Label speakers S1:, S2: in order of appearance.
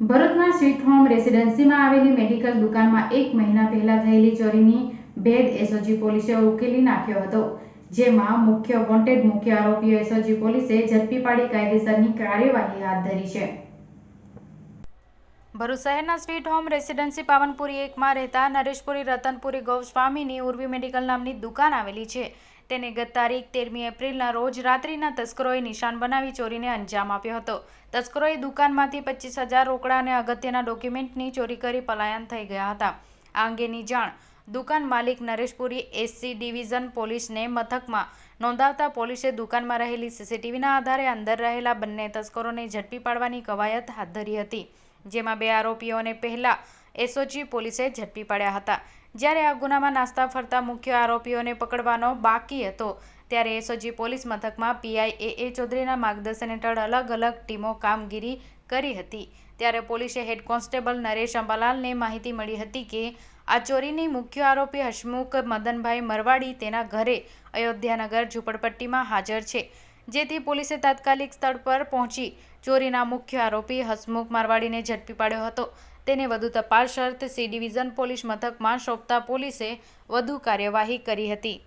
S1: ભરૂચના sweet home રેસિડેન્સીમાં આવેલી medical દુકાનમાં એક મહિના પહેલા થયેલી ચોરીની ભેદ એસઓજી પોલીસે ઉકેલી નાખ્યો હતો, જેમાં મુખ્ય વોન્ટેડ મુખ્ય આરોપીઓ એસઓજી પોલીસે ઝડપી પાડી કાયદેસરની કાર્યવાહી હાથ ધરી છે. ભરૂચ શહેરના સ્વીટ હોમ રેસિડેન્સી પાવનપુરી એકમાં રહેતા નરેશપુરી, રતનપુરી, ગૌસ્વામીની ઉર્વી મેડિકલ નામની દુકાન આવેલી છે. તેને ગત તારીખ તેરમી એપ્રિલના રોજ રાત્રિના તસ્કરોએ નિશાન બનાવી ચોરીને અંજામ આપ્યો હતો. તસ્કરોએ દુકાનમાંથી પચીસ હજાર રોકડા અને અગત્યના ડોક્યુમેન્ટની ચોરી કરી પલાયન થઈ ગયા હતા. આ અંગેની જાણ દુકાન માલિક નરેશપુરી એસસી ડિવિઝન પોલીસને મથકમાં નોંધાવતા પોલીસે દુકાનમાં રહેલી સીસીટીવીના આધારે અંદર રહેલા બંને તસ્કરોને ઝડપી પાડવાની કવાયત હાથ ધરી હતી. જેમાં બે આરોપીઓને પહેલા એસઓજી પોલીસે ઝડપી પાડ્યા હતા. જ્યારે આ ગુનામાં નાસ્તા ફરતા મુખ્ય આરોપીઓને પકડવાનો બાકી હતો, ત્યારે એસઓજી પોલીસ મથકમાં પીઆઈ એ એ ચૌધરીના માર્ગદર્શન હેઠળ અલગ અલગ ટીમો કામગીરી કરી હતી. ત્યારે પોલીસે હેડ કોન્સ્ટેબલ નરેશ અંબાલાલને માહિતી મળી હતી કે, આ ચોરીની મુખ્ય આરોપી હસમુખ મદનભાઈ મરવાડી તેના ઘરે અયોધ્યાનગર ઝૂંપડપટ્ટીમાં હાજર છે. જેથી પોલીસે તાત્કાલિક સ્થળ પર પહોંચી ચોરીના મુખ્ય આરોપી હસમુખ મારવાડીને ઝડપી પાડ્યો હતો. તેને વધુ તપાસ અર્થે સી ડિવિઝન પોલીસ મથકમાં સોંપતા પોલીસે વધુ કાર્યવાહી કરી હતી.